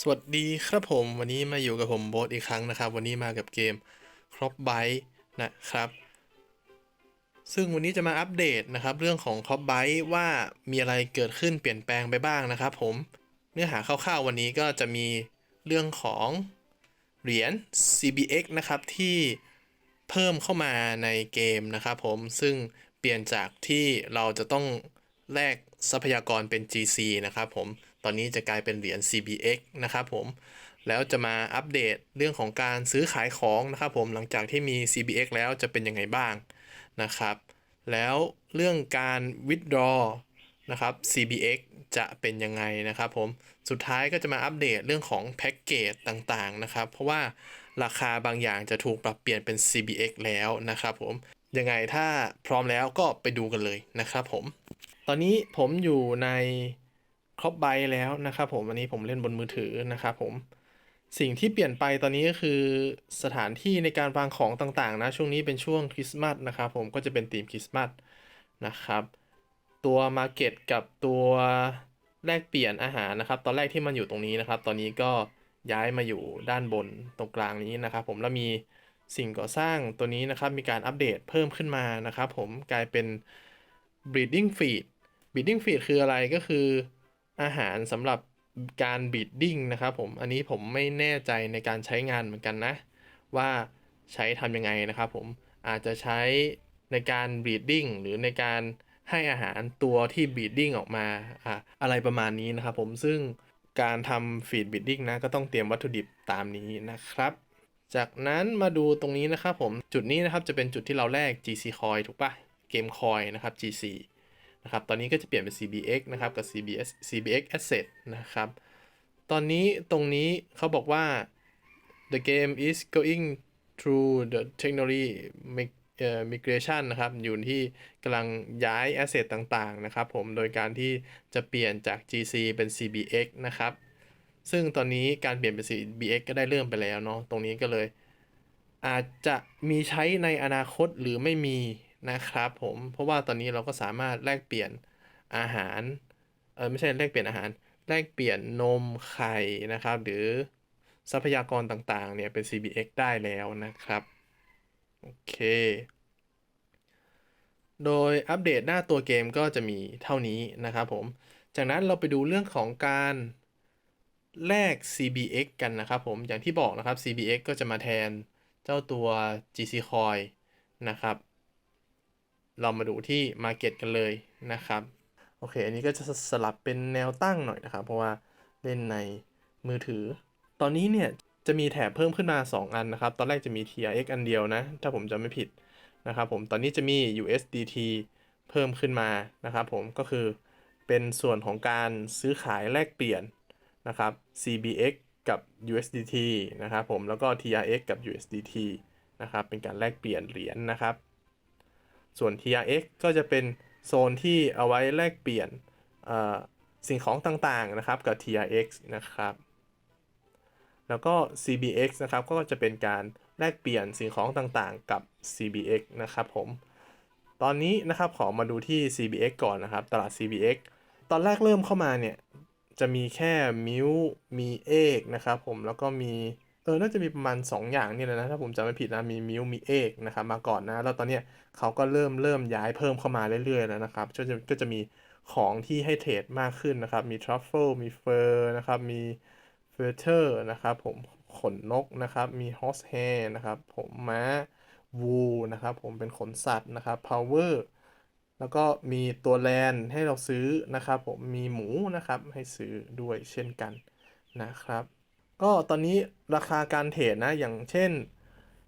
สวัสดีครับผมวันนี้มาอยู่กับผมโบ๊ทอีกครั้งนะครับ วันนี้มากับเกมครบไบนะครับ ซึ่งวันนี้จะมาอัปเดตนะครับเรื่องของครบไบว่ามีอะไรเกิดขึ้นเปลี่ยนแปลงไปบ้างนะครับผมเนื้อหาคร่าวๆวันนี้ก็จะมีเรื่องของเหรียญ CBX นะครับที่เพิ่มเข้ามาในเกมนะครับผมซึ่งเปลี่ยนจากที่เราจะต้องแลกทรัพยากรเป็น GC นะครับผม ตอนนี้จะกลายเป็นเหรียญ CBX นะครับผม แล้วจะมาอัปเดตเรื่องของการซื้อขายของนะครับผมหลังจากที่มี CBX แล้วจะเป็นยังไงบ้างนะครับ แล้วเรื่องการ withdraw นะครับ CBX จะเป็นยังไงนะครับผม สุดท้ายก็จะมาอัปเดตเรื่องของแพ็กเกจต่างๆนะครับ เพราะว่าราคาบางอย่างจะถูกปรับเปลี่ยนเป็น CBX แล้วนะครับผม ยังไงถ้าพร้อมแล้วก็ไปดูกันเลยนะครับผม ตอนนี้ผมอยู่ใน ครบไบแล้วนะครับผมอันนี้ผมเล่นบนมือถือนะครับผมสิ่งที่เปลี่ยนไปตอนนี้ก็คือสถานที่ในการวางของต่างๆนะช่วงนี้เป็นช่วงคริสต์มาสนะครับผมก็จะเป็นธีมคริสต์มาสนะครับตัวมาร์เก็ตกับตัวแลกเปลี่ยนอาหารนะครับ ตอนแรกที่มันอยู่ตรงนี้นะครับ ตอนนี้ก็ย้ายมาอยู่ด้านบนตรงกลางนี้นะครับ ผมแล้วมีสิ่งก่อสร้างตัวนี้นะครับ มีการอัปเดตเพิ่มขึ้นมานะครับ ผมกลายเป็น breeding feed breeding feed คืออะไรก็คือ อาหารสำหรับการ breeding นะครับผม อันนี้ผมไม่แน่ใจในการใช้งานเหมือนกันนะ ว่าใช้ทำยังไงนะครับผมอาจจะใช้ในการ breeding หรือในการให้อาหารตัวที่ breeding ออกมาอะอะไรประมาณนี้นะครับผมซึ่งการทำ feed breeding นะก็ต้องเตรียมวัตถุดิบตามนี้นะครับ จากนั้นมาดูตรงนี้นะครับผมจุดนี้นะครับจะเป็นจุดที่เราแลก GC coin ถูกปะเกม coin นะครับ GC นะครับ ตอนนี้ก็จะเปลี่ยนเป็น CBX นะครับ กับ CBS CBX Asset นะครับ ตอนนี้ตรงนี้เขาบอกว่า the game is going through the technology migration นะครับ อยู่ที่กำลังย้าย asset ต่าง ๆ นะครับผม โดยการที่จะเปลี่ยนจาก GC เป็น CBX นะครับ ซึ่งตอนนี้การเปลี่ยนเป็น CBX ก็ได้เริ่มไปแล้วเนาะ ตรงนี้ก็เลยอาจจะมีใช้ในอนาคตหรือไม่มี นะครับผมเพราะว่าตอนนี้เราก็สามารถแลกเปลี่ยนอาหารเออไม่ใช่แลกเปลี่ยนอาหาร แลกเปลี่ยนนมไข่นะครับ หรือทรัพยากรต่างๆเนี่ยเป็น CBX ได้แล้วนะครับโอเคโดยอัปเดตหน้าตัวเกมก็จะมีเท่านี้นะครับผม จากนั้นเราไปดูเรื่องของการแลก CBX กันนะครับผม อย่างที่บอกนะครับ CBX ก็จะมาแทนเจ้าตัว GC Coin นะครับ เรามาดูที่ Market กันเลยนะครับ โอเค อันนี้ก็จะสลับเป็นแนวตั้งหน่อยนะครับ เพราะว่าเล่นในมือถือ ตอนนี้เนี่ยจะมีแถบเพิ่มขึ้นมา 2 อันนะครับ ตอนแรกจะมี TRX อันเดียวนะ ถ้าผมจำไม่ผิดนะครับผม ตอนนี้จะมี USDT เพิ่มขึ้นมานะครับผม ก็คือเป็นส่วนของการซื้อขายแลกเปลี่ยนนะครับ CBX กับ USDT นะครับผม แล้วก็ TRX กับ USDT นะครับ เป็นการแลกเปลี่ยนเหรียญนะครับ ส่วน TRX ก็จะเป็นโซนที่เอาไว้แลกเปลี่ยนสิ่งของต่างๆนะครับกับ TRX นะครับ แล้วก็ CBX นะครับก็จะเป็นการแลกเปลี่ยนสิ่งของต่างๆกับ CBX นะครับผม ตอนนี้นะครับขอมาดูที่ CBX ก่อนนะครับ ตลาด CBX ตอนแรกเริ่มเข้ามาเนี่ยจะมีแค่มิวมีเอกนะครับผมแล้วก็มี เออน่าจะมีประมาณ 2 อย่างนี่แหละนะ ถ้าผมจำไม่ผิดนะ มีมิวมีเอกนะครับมาก่อนนะ แล้วตอนเนี้ยเขาก็เริ่มเริ่มย้ายเพิ่มเข้ามาเรื่อยๆแล้วนะครับก็จะก็จะมีของที่ให้เทรดมากขึ้นนะครับ มีทรัฟเฟิลมีเฟอร์นะครับ มีเฟเทอร์นะครับผมขนนกนะครับ มีฮอสแฮร์นะครับ ผมม้าวูนะครับผมเป็นขนสัตว์นะครับพาวเวอร์แล้วก็มีตัวแลนให้เราซื้อนะครับ ผมมีหมูนะครับให้ซื้อด้วยเช่นกันนะครับ ก็ตอนนี้ราคาการเทรดนะ อย่างเช่น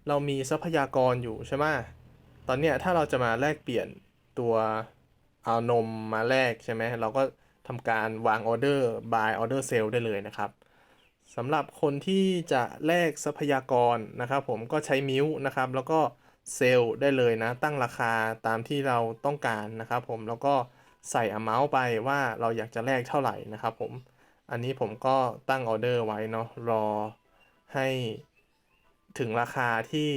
เรามีทรัพยากรอยู่ใช่ไหมตอนเนี้ยถ้าเราจะมาแลกเปลี่ยนตัวเอานมมาแลกใช่ไหมเราก็ทำการวางออเดอร์ buy order sell ได้เลยนะครับสำหรับคนที่จะแลกทรัพยากรนะครับ ผมก็ใช้มิวนะครับ แล้วก็เซลล์ได้เลยนะ ตั้งราคาตามที่เราต้องการนะครับ ผมแล้วก็ใส่ amount ไปว่าเราอยากจะแลกเท่าไหร่นะครับ ผม อันนี้ผมก็ตั้งออเดอร์ไว้เนาะรอให้ถึงราคาที่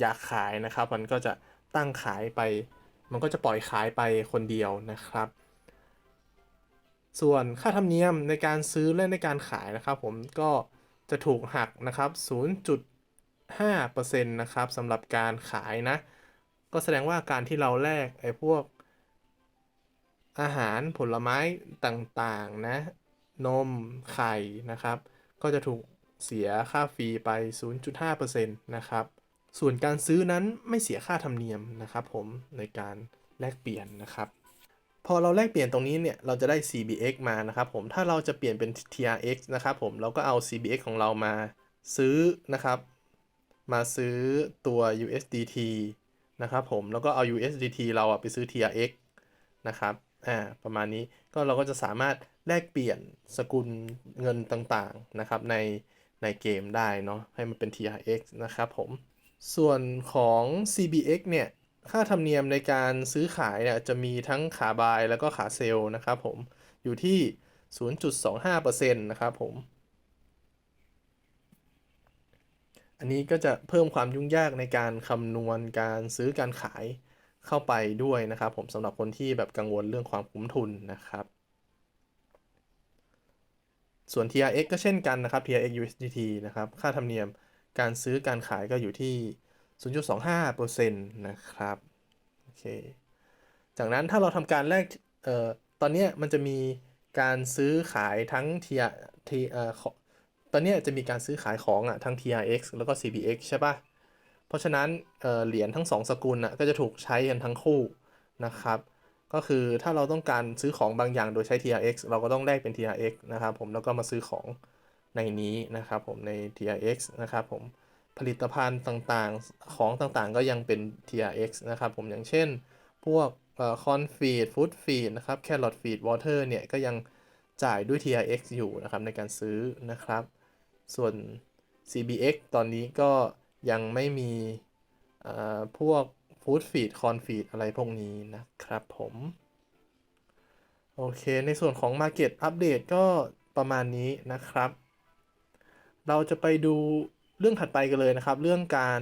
อยากขายนะครับ มันก็จะตั้งขายไป มันก็จะปล่อยขายไปคนเดียวนะครับ ส่วนค่าธรรมเนียมในการซื้อและในการขายนะครับผมก็จะถูกหักนะครับ 0.5%นะครับสำหรับการขายนะ ก็แสดงว่าการที่เราแลกไอ้พวกอาหารผลไม้ต่างๆนะ นม ไข่นะครับ ก็จะถูกเสียค่าฟรีไป 0.5%นะครับ ส่วนการซื้อนั้นไม่เสียค่าธรรมเนียมนะครับผมในการแลกเปลี่ยนนะครับ พอเราแลกเปลี่ยนตรงนี้เนี่ยเราจะได้ CBX มานะครับผม ถ้าเราจะเปลี่ยนเป็น TRX นะครับผม เราก็เอา CBX ของเรามาซื้อนะครับ มาซื้อตัว USDT นะครับผม แล้วก็เอา USDT เราอะไปซื้อ TRX นะครับ อ่า ประมาณนี้ ก็เราก็จะสามารถ แลกเปลี่ยนสกุลเงินต่างๆนะครับในในเกมได้เนาะให้มันเป็น TRX นะครับผม ส่วนของ CBX เนี่ยค่าธรรมเนียมในการซื้อขายเนี่ยจะมีทั้งขาบายแล้วก็ขาเซลล์นะครับผมอยู่ที่ 0.25%นะครับผม อันนี้ก็จะเพิ่มความยุ่งยากในการคำนวณการซื้อการขายเข้าไปด้วยนะครับผมสำหรับคนที่แบบกังวลเรื่องความคุ้มทุนนะครับ ส่วน TRX ก็เช่นกันนะครับ TRX USDT นะครับ ค่าธรรมเนียมการซื้อการขายก็อยู่ที่ 0.25%นะครับ โอเค จากนั้นถ้าเราทำการแลก เอ่อ ตอนนี้มันจะมีการซื้อขายทั้ง T T เอ่อ ตอนนี้จะมีการซื้อขายของอะทั้ง TRX แล้วก็ CBX ใช่ปะเพราะฉะนั้นเเหรียญทั้ง2สกุลอะก็จะถูกใช้กันทั้งคู่นะครับ ก็คือถ้าเราต้องการซื้อของบางอย่างโดยใช้ TRX เราก็ต้องแลกเป็น TRX นะครับผมแล้วก็มาซื้อของในนี้นะครับผมใน TRX นะครับผมผลิตภัณฑ์ต่างๆของต่างๆ ก็ยังเป็น TRX นะครับผมอย่างเช่น พวกคอนฟีดฟู้ดฟีดนะครับแครอทฟีดวอเตอร์เนี่ยก็ยังจ่ายด้วย TRX อยู่นะครับในการซื้อนะครับ ส่วน CBX ตอนนี้ก็ยังไม่มีพวก ฟู้ดฟีดคอนฟีดอะไรพวกนี้นะครับผม โอเค ในส่วนของ Market Update ก็ประมาณนี้นะครับ เราจะไปดูเรื่องถัดไปกันเลยนะครับ เรื่องการ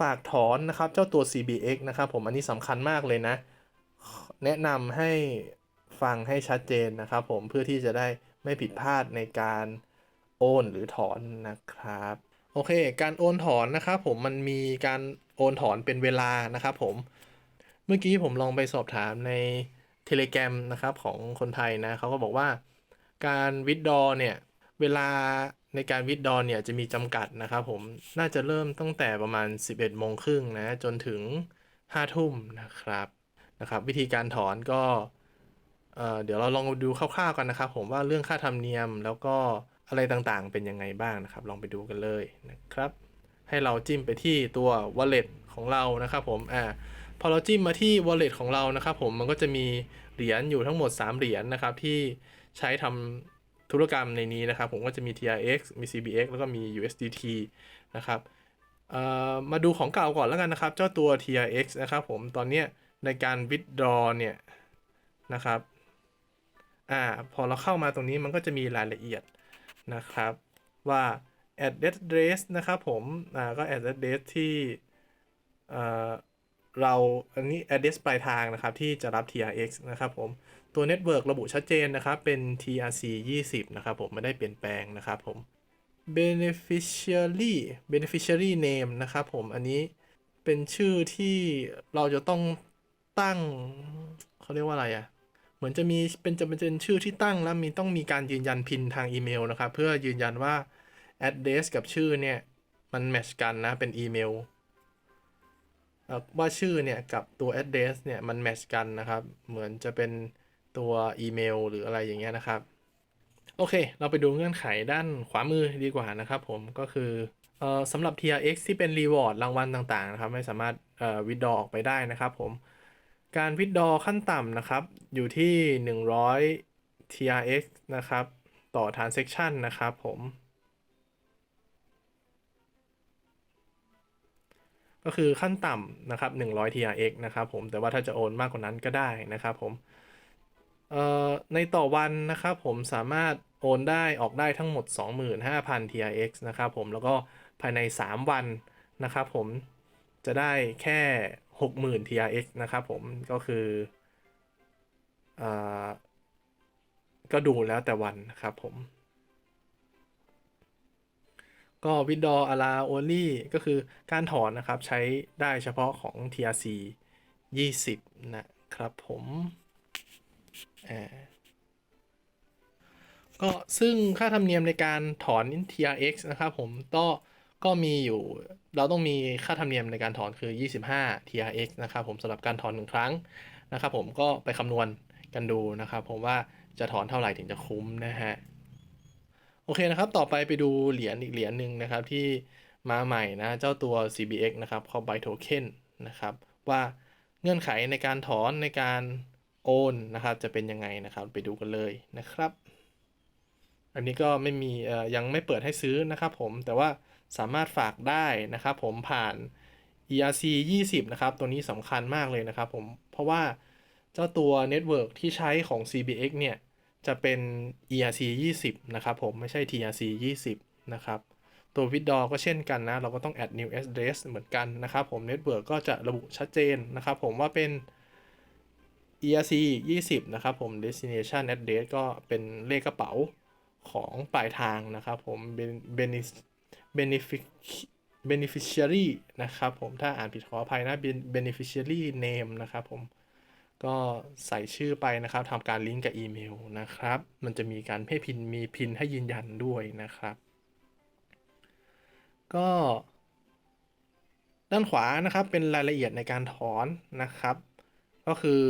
ฝากถอนนะครับเจ้าตัว CBX นะครับผมอันนี้สำคัญมากเลยนะ แนะนำให้ฟังให้ชัดเจนนะครับผมเพื่อที่จะได้ไม่ผิดพลาดในการโอนหรือถอนนะครับ โอเค การโอนถอนนะครับผมมันมีการ โอนถอนเป็นเวลานะครับผม เมื่อกี้ผมลองไปสอบถามใน Telegram นะครับของคนไทยนะเขาก็บอกว่า การวิดดอเนี่ย เวลาในการวิดดอเนี่ยจะมีจำกัดนะครับผมน่าจะเริ่มตั้งแต่ประมาณ 11โมงครึ่งนะ จนถึง 5 ทุ่มนะครับนะครับ วิธีการถอนก็เดี๋ยวเราลองดูคร่าวๆกันนะครับ ผมว่าเรื่องค่าธรรมเนียมแล้วก็อะไรต่างๆเป็นยังไงบ้างนะครับ ลองไปดูกันเลยนะครับ ให้เราจิ้มไปที่ตัว wallet ของเรานะครับผมอ่าพอเราจิ้มมาที่ wallet ของเรานะครับผมมันก็จะมีเหรียญอยู่ทั้งหมด 3 เหรียญนะครับที่ใช้ทำธุรกรรมในนี้นะครับ ผมก็จะมี TRX มี CBX แล้วก็มี USDT นะครับมาดูของเก่าก่อนแล้วกันนะครับ เจ้าตัว TRX นะครับผมตอนนี้ในการ withdraw เนี่ยนะครับอ่าพอเราเข้ามาตรงนี้มันก็จะมีรายละเอียดนะครับ ว่า address นะครับผมอ่าก็ address ที่เราอันนี้ address ปลายทางนะครับ ที่จะรับ TRX นะครับผมตัว Network ระบุชัดเจนนะครับ เป็น TRC 20 นะครับผมไม่ได้เปลี่ยนแปลงนะครับผม beneficiary beneficiary name นะครับผมอันนี้เป็นชื่อที่เราจะต้องตั้งเขาเรียกว่าอะไรอะเหมือนจะมีเป็นจะเป็นชื่อที่ตั้งแล้วมีต้องมีการยืนยันพินทางอีเมลนะครับ เพื่อยืนยันว่า address กับชื่อเนี่ย มันแมชกันนะ เป็นอีเมลว่าชื่อเนี่ยกับตัว address เนี่ยมันแมชกันนะครับ เหมือนจะเป็นตัวอีเมลหรืออะไรอย่างเงี้ยนะครับ โอเค เราไปดูเงื่อนไขด้านขวามือดีกว่านะครับผมก็คือสำหรับ TRX ที่เป็น reward รางวัลต่างๆนะครับ ไม่สามารถวิดดอออกไปได้นะครับผม การวิดดอขั้นต่ำนะครับ อยู่ที่ 100 TRX นะครับ ต่อ transaction นะครับผม ก็คือขั้นต่ำนะครับ100 TRX นะครับผมแต่ว่าถ้าจะโอนมากกว่านั้นก็ได้นะครับผมในต่อวันนะครับผมสามารถโอนได้ออกได้ทั้งหมด 25,000 TRX นะครับผมแล้วก็ภายใน 3 วันนะครับผมจะได้แค่ 60,000 TRX นะครับผมก็คืออก็ดูแล้วแต่วันนะครับผม ก็ withdraw allow only ก็คือการถอนนะครับ ใช้ได้เฉพาะของ TRC 20 นะครับผมอ่าก็ซึ่งค่าธรรมเนียมในการถอน TRX นะครับผมก็ก็มีอยู่ เราต้องมีค่าธรรมเนียมในการถอนคือ 25 TRX นะครับผมสำหรับการถอนหนึ่งครั้งนะครับผมก็ไปคำนวณกันดูนะครับผมว่าจะถอนเท่าไหร่ถึงจะคุ้มนะฮะ โอเคนะครับ ต่อไปไปดูเหรียญอีกเหรียญหนึ่งนะครับที่มาใหม่นะเจ้าตัว CBX นะครับ c o b y Token นะครับ ว่าเงื่อนไขในการถอนในการโอนนะครับ จะเป็นยังไงนะครับ ไปดูกันเลยนะครับ อันนี้ก็ไม่มีเอ่อยังไม่เปิดให้ซื้อนะครับผมแต่ว่าสามารถฝากได้นะครับ ผมผ่าน ERC 20 นะครับ ตัวนี้สำคัญมากเลยนะครับผมเพราะว่าเจ้าตัวเน็ตเวิร์กที่ใช้ของ CBX เนี่ย จะเป็น ERC 20 นะครับผมไม่ใช่ TRC 20 นะครับตัว withdraw ก็เช่นกันนะ เราก็ต้อง add new address เหมือนกันนะครับผม network ก็จะระบุชัดเจนนะครับผมว่าเป็น ERC 20 นะครับผม destination address ก็เป็นเลขกระเป๋าของปลายทางนะครับผมเป็น beneficiary นะครับผม ถ้าอ่านผิดขออภัยนะ beneficiary name นะครับผม ก็ใส่ชื่อไปนะครับทำการลิงก์กับอีเมลนะครับ มันจะมีการให้พินมีพินให้ยืนยันด้วยนะครับ ก็ด้านขวานะครับเป็นรายละเอียดในการถอนนะครับ ก็คือ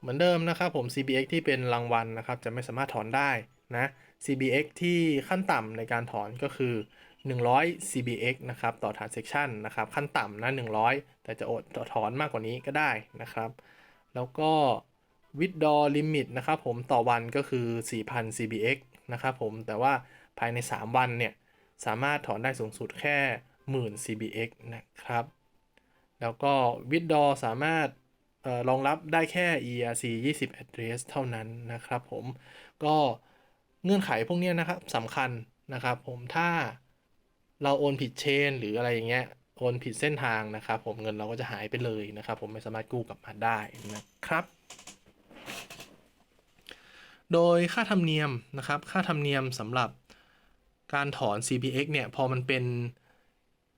เหมือนเดิมนะครับผม CBX ที่เป็นรางวัลนะครับ จะไม่สามารถถอนได้นะ CBX ที่ขั้นต่ำในการถอนก็คือ 100 CBX นะครับต่อ transaction นะครับ ขั้นต่ำนะ100 แต่จะอดถอนมากกว่านี้ก็ได้นะครับ แล้วก็ withdraw limit นะครับผมต่อวันก็คือ 4,000 CBX นะครับผมแต่ว่าภายใน 3 วันเนี่ย สามารถถอนได้สูงสุดแค่10,000 CBX นะครับ แล้วก็ withdraw สามารถเอ่อรองรับได้แค่ ERC 20 address เท่านั้นนะครับผมก็เงื่อนไขพวกนี้นะครับสำคัญนะครับผมถ้าเราโอนผิดเชนหรืออะไรอย่างเงี้ย โอนผิดเส้นทางนะครับ ผมเงินเราก็จะหายไปเลยนะครับ ผมไม่สามารถกู้กลับมาได้นะครับ โดยค่าธรรมเนียมนะครับ ค่าธรรมเนียมสำหรับการถอน CPX เนี่ย พอมันเป็น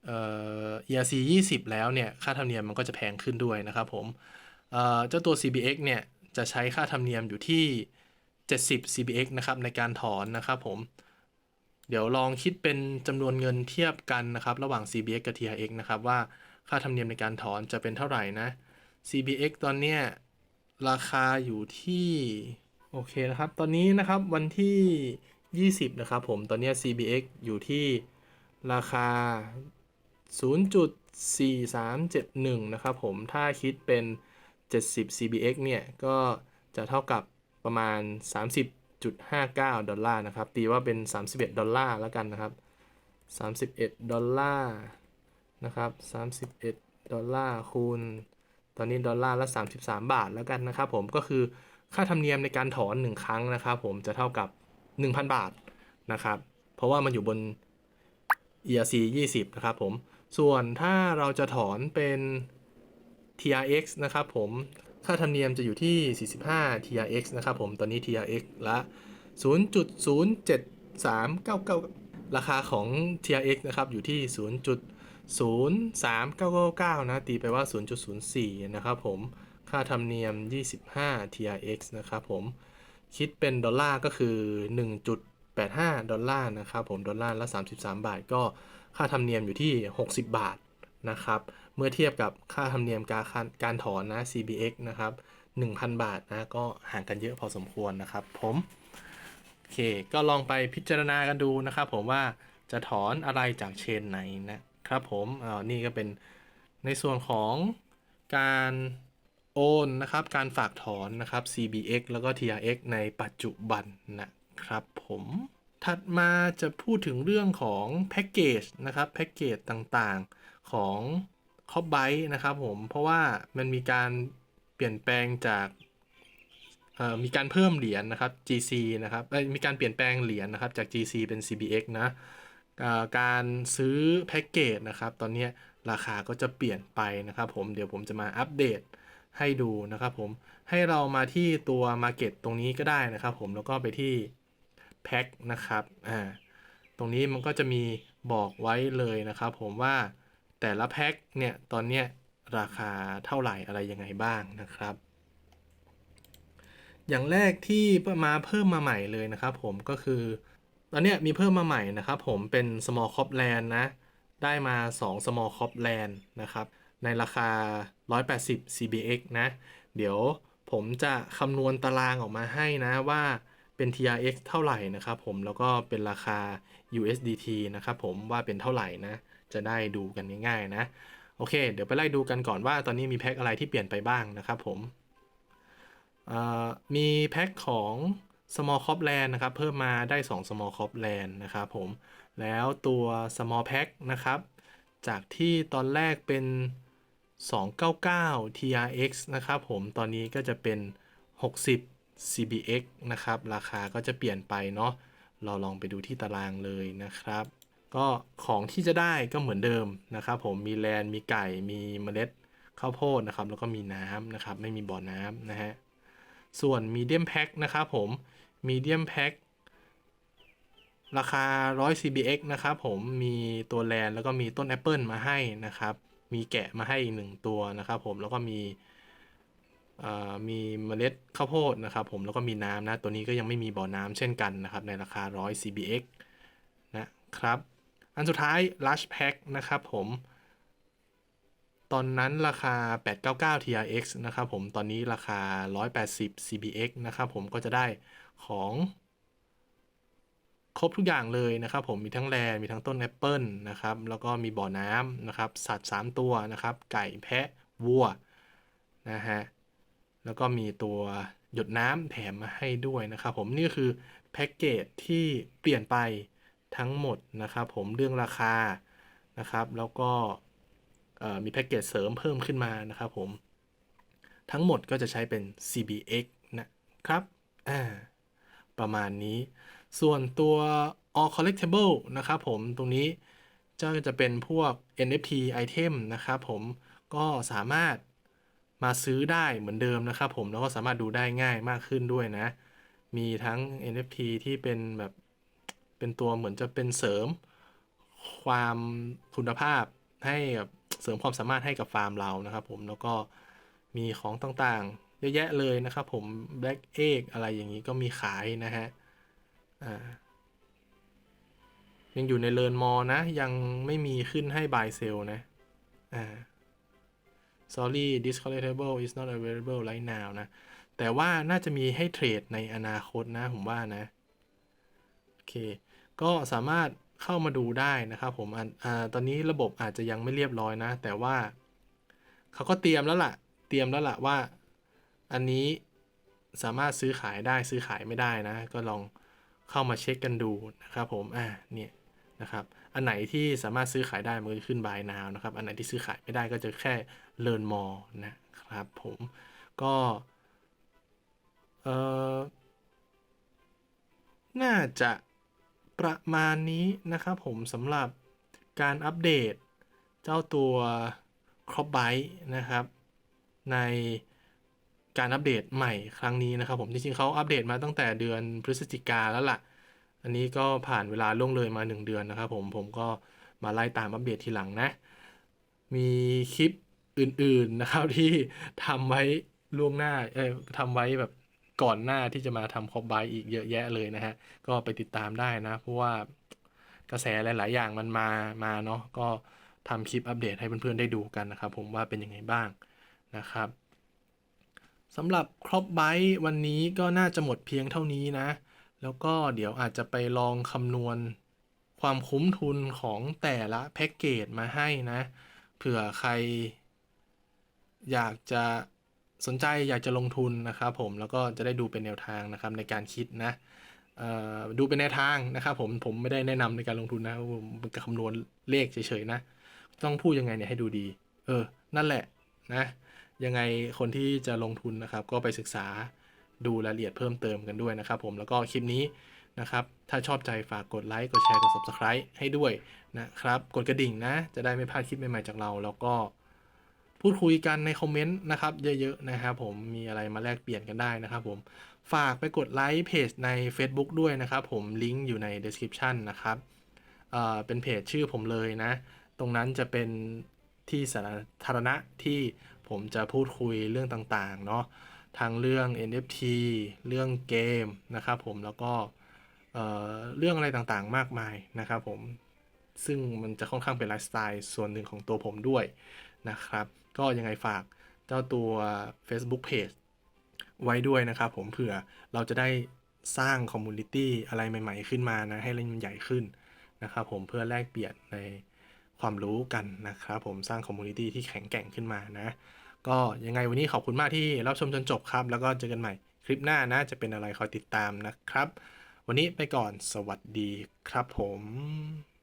เอ่อ ERC 20 แล้วเนี่ย ค่าธรรมเนียมมันก็จะแพงขึ้นด้วยนะครับผมเอ่อเจ้าตัว CBX เนี่ย จะใช้ค่าธรรมเนียมอยู่ที่ 70 CBX นะครับในการถอนนะครับผม เดี๋ยวลองคิดเป็นจำนวนเงินเทียบกันนะครับ ระหว่าง CBX กับ TRX นะครับ ว่าค่าธรรมเนียมในการถอนจะเป็นเท่าไหร่นะ CBX ตอนเนี้ยราคาอยู่ที่โอเคนะครับ ตอนนี้นะครับวันที่ 20 นะครับผม ตอนนี้ CBX อยู่ที่ราคา 0.4371 นะครับผม ถ้าคิดเป็น 70 CBX เนี่ย ก็จะเท่ากับประมาณ 30 30.59 ดอลลาร์นะครับ ตีว่าเป็น 31 ดอลลาร์แล้วกันนะครับ 31 ดอลลาร์นะครับ 31 ดอลลาร์คูณ ตอนนี้ดอลลาร์ละ 33 บาทแล้วกันนะครับผม ก็คือค่าธรรมเนียมในการถอน 1 ครั้งนะครับผมจะเท่ากับ 1,000 บาทนะครับ เพราะว่ามันอยู่บน ERC 20 นะครับผม ส่วนถ้าเราจะถอนเป็น TRX นะครับผม ค่าธรรมเนียมจะอยู่ที่ 45 TRX นะครับผม ตอนนี้ TRX ละ 0.07399 ราคาของ TRX นะครับอยู่ที่ 0.03999 นะ ตีไปว่า 0.04 นะครับผม ค่าธรรมเนียม 25 TRX นะครับผม คิดเป็นดอลลาร์ก็คือ 1.85 ดอลลาร์นะครับผม ดอลลาร์ละ 33 บาท ก็ค่าธรรมเนียมอยู่ที่ 60 บาทนะครับ เมื่อเทียบกับค่าธรรมเนียมการการถอนนะ CBX นะครับ 1,000 บาทนะก็ห่างกันเยอะพอสมควรนะครับ ผมโอเคก็ลองไปพิจารณากันดูนะครับผมว่าจะถอนอะไรจากเชนไหนนะครับผมอ่านี่ก็เป็นในส่วนของการโอนนะครับ การฝากถอนนะครับ CBX แล้วก็ TRX ในปัจจุบันนะครับผมถัดมาจะพูดถึงเรื่องของแพ็กเกจนะครับแพ็กเกจต่างๆของ คอ b ไบนะครับผมเพราะว่ามันมีการเปลี่ยนแปลงจากมีการเพิ่มเหรียญนะครับ GC นะครับมีการเปลี่ยนแปลงเหรียญนะครับจาก GC เป็น CBX นะการซื้อแพ็กเกจนะครับ ตอนนี้ราคาก็จะเปลี่ยนไปนะครับผมเดี๋ยวผมจะมาอัปเดตให้ดูนะครับผมให้เรามาที่ตัว Market ตรงนี้ก็ได้นะครับผมแล้วก็ไปที่แพ็คนะครับอ่าตรงนี้มันก็จะมีบอกไว้เลยนะครับผมว่า แต่ละแพ็คเนี่ยตอนเนี้ยราคาเท่าไหร่อะไรยังไงบ้างนะครับ อย่างแรกที่มาเพิ่มมาใหม่เลยนะครับผมก็คือ ตอนเนี้ยมีเพิ่มมาใหม่นะครับผมเป็น small cop land นะ ได้มา 2 small cop land นะครับในราคา 180 CBX นะ เดี๋ยวผมจะคำนวณตารางออกมาให้นะว่าเป็น TRX เท่าไหร่นะครับผมแล้วก็เป็นราคา USDT นะครับผมว่าเป็นเท่าไหร่นะ จะได้ดูกันง่ายๆนะ โอเค เดี๋ยวไปไล่ดูกันก่อนว่าตอนนี้มีแพ็คอะไรที่เปลี่ยนไปบ้างนะครับผมมีแพ็คของ small cop land นะครับ เพิ่มมาได้ 2 small cop land นะครับผม แล้วตัว small pack นะครับ จากที่ตอนแรกเป็น 299 TRX นะครับผม ตอนนี้ก็จะเป็น 60 CBX นะครับ ราคาก็จะเปลี่ยนไปเนาะ เราลองไปดูที่ตารางเลยนะครับ ก็ของที่จะได้ก็เหมือนเดิมนะครับผมมีแลนมีไก่มีเมล็ดข้าวโพดนะครับแล้วก็มีน้ำนะครับไม่มีบ่อน้ำนะฮะส่วน Medium Pack นะครับผม Medium Pack ราคา 100 CBX นะครับผมมีตัวแลนแล้วก็มีต้นแอปเปิลมาให้นะครับ มีแกะมาให้อีกหนึ่งตัวนะครับผมแล้วก็มีเอ่อมีเมล็ดข้าวโพดนะครับผมแล้วก็มีน้ำนะ ตัวนี้ก็ยังไม่มีบ่อน้ำเช่นกันนะครับ ในราคา 100 CBX นะครับ อันสุดท้าย Lush Pack นะครับผม ตอนนั้นราคา 899 TRX นะครับผมตอนนี้ราคา 180 CBX นะครับผมก็จะได้ของครบทุกอย่างเลยนะครับผมมีทั้งแลนมีทั้งต้นแอปเปิลนะครับแล้วก็มีบ่อน้ำนะครับ สัตว์ 3 ตัวนะครับ ไก่แพะวัวนะฮะแล้วก็มีตัวหยดน้ำแถมมาให้ด้วยนะครับผมนี่ก็คือแพ็กเกจที่เปลี่ยนไป ทั้งหมดนะครับผมเรื่องราคานะครับ แล้วก็มีแพ็กเกจเสริมเพิ่มขึ้นมานะครับผม ทั้งหมดก็จะใช้เป็น CBX นะครับประมาณนี้ ส่วนตัว all collectible นะครับผมตรงนี้จะจะเป็นพวก NFT item นะครับผมก็สามารถมาซื้อได้เหมือนเดิมนะครับผม แล้วก็สามารถดูได้ง่ายมากขึ้นด้วยนะ มีทั้ง NFT ที่เป็นแบบ เป็นตัวเหมือนจะเป็นเสริมความคุณภาพให้กับเสริมความสามารถให้กับฟาร์มเรานะครับ ผมแล้วก็มีของต่างๆ เยอะแยะเลยนะครับผม Black Egg อะไรอย่างนี้ก็มีขายนะฮะอ่ายังอยู่ในเลินมอนะยังไม่มีขึ้นให้ buy sell นะอ่า sorry this collectible is not available right now นะ แต่ว่าน่าจะมีให้เทรดในอนาคตนะ ผมว่านะ โอเค ก็สามารถเข้ามาดูได้นะครับผมอ่าตอนนี้ระบบอาจจะยังไม่เรียบร้อยนะ แต่ว่าเขาก็เตรียมแล้วล่ะ เตรียมแล้วล่ะว่า อันนี้สามารถซื้อขายได้ซื้อขายไม่ได้นะ ก็ลองเข้ามาเช็คกันดูนะครับผมอ่าเนี่ยนะครับ อันไหนที่สามารถซื้อขายได้มันก็จะขึ้น buy now นะครับ อันไหนที่ซื้อขายไม่ได้ก็จะแค่ learn more นะครับผมก็เออน่าจะ ประมาณนี้นะครับผมสำหรับการอัปเดตเจ้าตัว Crop Byte นะครับ ในการอัปเดตใหม่ครั้งนี้นะครับ ผมจริงๆเขาอัปเดตมาตั้งแต่เดือนพฤศจิกาแล้วล่ะ อันนี้ก็ผ่านเวลาล่วงเลยมา 1 เดือนนะครับผมผมก็มาไล่ตามอัปเดตทีหลังนะ มีคลิปอื่นๆนะครับที่ทำไว้ล่วงหน้าเอ้ยทำไว้แบบ ก่อนหน้าที่จะมาทำคอปไบอีกเยอะแยะเลยนะฮะ ก็ไปติดตามได้นะ เพราะว่ากระแสหลาย ๆ อย่างมันมามาเนาะก็ทำคลิปอัปเดตให้เพื่อน ๆ ได้ดูกันนะครับ ผมว่าเป็นยังไงบ้างนะครับสำหรับครอปไบวันนี้ก็น่าจะหมดเพียงเท่านี้นะ แล้วก็เดี๋ยวอาจจะไปลองคำนวณความคุ้มทุนของแต่ละแพ็กเกจมาให้นะ เผื่อใครอยากจะ สนใจอยากจะลงทุนนะครับผมแล้วก็จะได้ดูเป็นแนวทางนะครับในการคิดนะดูเป็นแนวทางนะครับผมผมไม่ได้แนะนำในการลงทุนนะผมจะคำนวณเลขเฉยๆนะ ต้องพูดยังไงเนี่ยให้ดูดี เออ นั่นแหละนะ ยังไงคนที่จะลงทุนนะครับ ก็ไปศึกษาดูรายละเอียดเพิ่มเติมกันด้วยนะครับผมแล้วก็คลิปนี้นะครับ ถ้าชอบใจฝากกดไลค์กดแชร์กด subscribe ให้ด้วยนะครับ กดกระดิ่งนะ จะได้ไม่พลาดคลิปใหม่ๆจากเรา แล้วก็ พูดคุยกันในคอมเมนต์นะครับเยอะๆนะครับผมมีอะไรมาแลกเปลี่ยนกันได้นะครับผมฝากไปกดไลค์เพจใน Facebook ด้วยนะครับผมลิงก์อยู่ใน description นะครับเอ่อเป็นเพจชื่อผมเลยนะ ตรงนั้นจะเป็นที่สาธารณะที่ผมจะพูดคุยเรื่องต่างๆเนาะทั้งเรื่อง NFT เรื่องเกมนะครับผมแล้วก็เเรื่องอะไรต่างๆมากมายนะครับผมซึ่งมันจะค่อนข้างเป็นไลฟ์สไตล์ส่วนหนึ่งของตัวผมด้วยนะครับ ก็ยังไงฝากเจ้าตัว Facebook Page ไว้ด้วยนะครับผมเผื่อเราจะได้สร้างคอมมูนิตี้อะไรใหม่ ๆ ขึ้นมานะ ให้มันใหญ่ขึ้นนะครับผมเพื่อแลกเปลี่ยนในความรู้กันนะครับผมสร้างคอมมูนิตี้ที่แข็งแกร่งขึ้นมานะ ก็ยังไงวันนี้ขอบคุณมากที่รับชมจนจบครับ แล้วก็เจอกันใหม่คลิปหน้านะจะเป็นอะไรคอยติดตามนะครับ วันนี้ไปก่อนสวัสดีครับผม